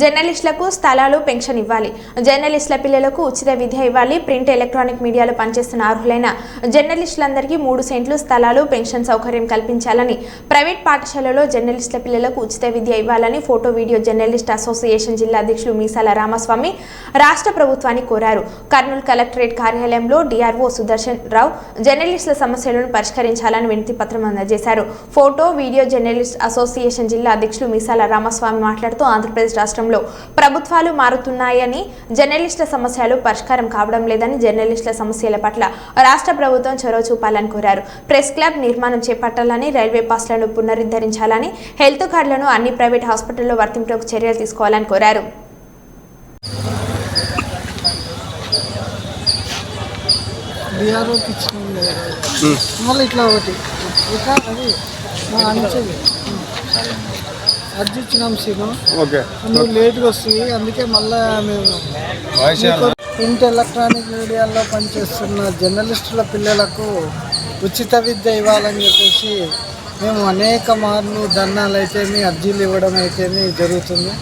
జర్నలిస్టులకు స్థలాలు పెన్షన్ ఇవ్వాలి. జర్నలిస్టుల పిల్లలకు ఉచిత విద్య ఇవ్వాలి. ప్రింట్ ఎలక్ట్రానిక్ మీడియాలో పనిచేస్తున్న అర్హులైన జర్నలిస్టులందరికీ మూడు సెంట్లు స్థలాలు పెన్షన్ సౌకర్యం కల్పించాలని ప్రైవేట్ పాఠశాలలో జర్నలిస్టుల పిల్లలకు ఉచిత విద్య ఇవ్వాలని ఫోటో వీడియో జర్నలిస్ట్ అసోసియేషన్ జిల్లా అధ్యక్షులు మీసాల రామస్వామి రాష్ట్ర ప్రభుత్వాన్ని కోరారు. కర్నూలు కలెక్టరేట్ కార్యాలయంలో డిఆర్ఓ సుదర్శన్ రావు జర్నలిస్టుల సమస్యలను పరిష్కరించాలని వినతి పత్రం అందజేశారు. ఫోటో వీడియో జర్నలిస్ట్ అసోసియేషన్ జిల్లా అధ్యక్షులు మీసాల రామస్వామి మాట్లాడుతూ ఆంధ్రప్రదేశ్ రాష్ట్రంలో ప్రభుత్వాలు మారుతున్నాయని జర్నలిస్టుల సమస్యలు పరిష్కారం కావడం లేదని జర్నలిస్టుల సమస్యల పట్ల రాష్ట్ర ప్రభుత్వం చొరవ చూపాలని కోరారు. ప్రెస్ క్లబ్ నిర్మాణం చేపట్టాలని రైల్వే పాస్లను పునరుద్ధరించాలని హెల్త్ కార్డులను అన్ని ప్రైవేట్ హాస్పిటల్లో వర్తింపులకు చర్యలు తీసుకోవాలని కోరారు. బీఆర్ఓకి ఇచ్చినాం లేదు మళ్ళీ ఇట్లా ఒకటి. ఇక అది. మా అంచెది అర్జీ ఇచ్చినాం సీను ఓకే లేట్గా వస్తుంది. అందుకే మళ్ళా మేము ప్రింట్ ఎలక్ట్రానిక్ మీడియాలో పనిచేస్తున్న జర్నలిస్టుల పిల్లలకు ఉచిత విద్య ఇవ్వాలని చెప్పేసి మేము అనేక మార్లు ధర్నాలు అయితేమి అర్జీలు ఇవ్వడం అయితేమి జరుగుతుంది.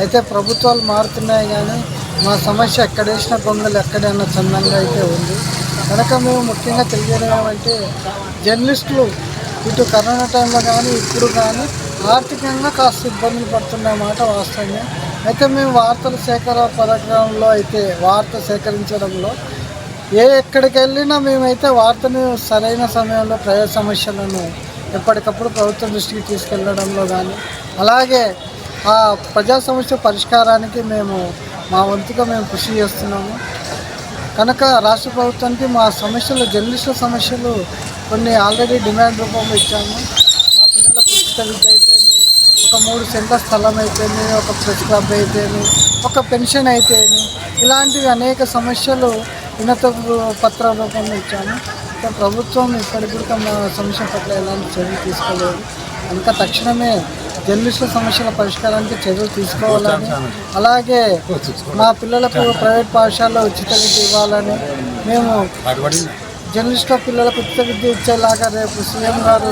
అయితే ప్రభుత్వాలు మారుతున్నాయి కానీ మా సమస్య ఎక్కడేసిన గొంగలు ఎక్కడైనా చందంగా అయితే ఉంది. కనుక మేము ముఖ్యంగా తెలియజేయడం ఏమంటే జర్నలిస్టులు ఇటు కరోనా టైంలో కానీ ఇప్పుడు కానీ ఆర్థికంగా కాస్త ఇబ్బందులు పడుతున్న మాట వాస్తవమే. అయితే మేము వార్తల సేకర పథకంలో అయితే వార్త సేకరించడంలో ఏ ఎక్కడికి వెళ్ళినా మేమైతే వార్తను సరైన సమయంలో ప్రజా సమస్యలను ఎప్పటికప్పుడు ప్రభుత్వం దృష్టికి తీసుకెళ్ళడంలో కానీ అలాగే ఆ ప్రజా సమస్య పరిష్కారానికి మేము మా వంతుగా మేము కృషి చేస్తున్నాము. కనుక రాష్ట్ర ప్రభుత్వానికి మా సమస్యలు జర్నలిస్టుల సమస్యలు కొన్ని ఆల్రెడీ డిమాండ్ రూపంలో ఇచ్చాము. మా పిల్లలకు ఉచిత విద్య ఒక మూడు సెంట్ల స్థలం అయితేమి ఒక ప్రెస్ క్లబ్ అయితేమి ఒక పెన్షన్ అయితేమి ఇలాంటివి అనేక సమస్యలు వినత పత్ర రూపంలో ఇచ్చాను ప్రభుత్వం ఇప్పటికీ మా సమస్య పట్ల ఎలాంటి చర్యలు తీసుకోలేదు. కనుక తక్షణమే జర్నలిస్టుల సమస్యల పరిష్కారానికి చర్యలు తీసుకోవాలని అలాగే మా పిల్లలకు ప్రైవేట్ పాఠశాలలో ఉచిత విద్య ఇవ్వాలని మేము జర్నలిస్టుల పిల్లలకు ఉచిత విద్య ఇచ్చేలాగా రేపు సీఎం గారు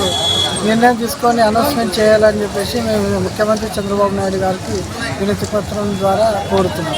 నిర్ణయం తీసుకొని అనౌన్స్మెంట్ చేయాలని చెప్పేసి మేము ముఖ్యమంత్రి చంద్రబాబు నాయుడు గారికి వినతి పత్రం ద్వారా కోరుతున్నాం.